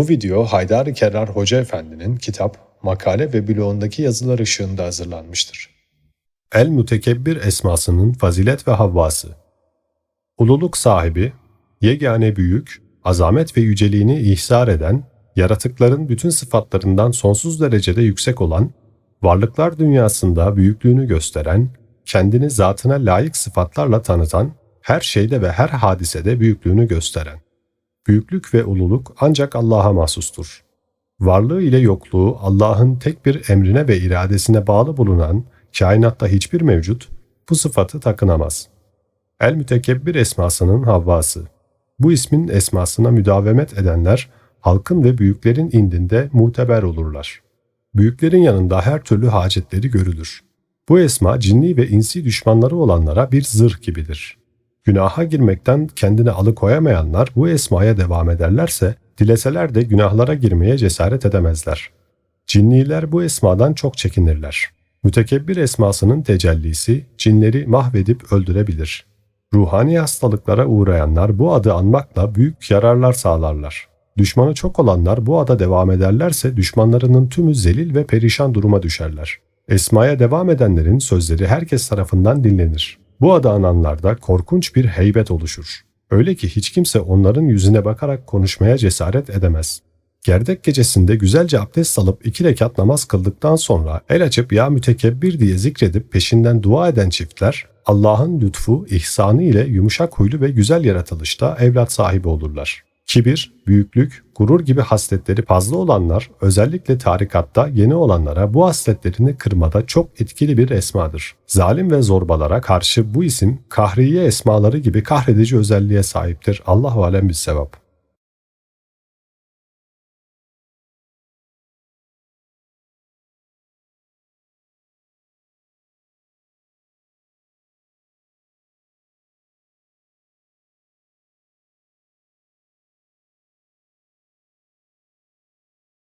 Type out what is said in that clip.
Bu video Haydar Kerrar Hoca Efendi'nin kitap, makale ve blogundaki yazılar ışığında hazırlanmıştır. El Mütekebbir esmasının fazilet ve havvası Ululuk sahibi, yegane büyük, azamet ve yüceliğini ihsar eden, yaratıkların bütün sıfatlarından sonsuz derecede yüksek olan, varlıklar dünyasında büyüklüğünü gösteren, kendini zatına layık sıfatlarla tanıtan, her şeyde ve her hadisede büyüklüğünü gösteren. Büyüklük ve ululuk ancak Allah'a mahsustur. Varlığı ile yokluğu Allah'ın tek bir emrine ve iradesine bağlı bulunan kainatta hiçbir mevcut bu sıfatı takınamaz. El Mütekebbir esmasının havvası. Bu ismin esmasına müdavemet edenler halkın ve büyüklerin indinde muteber olurlar. Büyüklerin yanında her türlü hacetleri görülür. Bu esma cinni ve insi düşmanları olanlara bir zırh gibidir. Günaha girmekten kendini alıkoyamayanlar bu esmaya devam ederlerse, dileseler de günahlara girmeye cesaret edemezler. Cinniler bu esmadan çok çekinirler. Mütekebbir esmasının tecellisi cinleri mahvedip öldürebilir. Ruhani hastalıklara uğrayanlar bu adı anmakla büyük yararlar sağlarlar. Düşmanı çok olanlar bu ada devam ederlerse düşmanlarının tümü zelil ve perişan duruma düşerler. Esmaya devam edenlerin sözleri herkes tarafından dinlenir. Bu adı ananlarda korkunç bir heybet oluşur. Öyle ki hiç kimse onların yüzüne bakarak konuşmaya cesaret edemez. Gerdek gecesinde güzelce abdest alıp iki rekat namaz kıldıktan sonra el açıp ya mütekebbir diye zikredip peşinden dua eden çiftler Allah'ın lütfu, ihsanı ile yumuşak huylu ve güzel yaratılışta evlat sahibi olurlar. Kibir, büyüklük, gurur gibi hasletleri fazla olanlar özellikle tarikatta yeni olanlara bu hasletlerini kırmada çok etkili bir esmadır. Zalim ve zorbalara karşı bu isim kahriye esmaları gibi kahredici özelliğe sahiptir. Allahu alem bir sevap.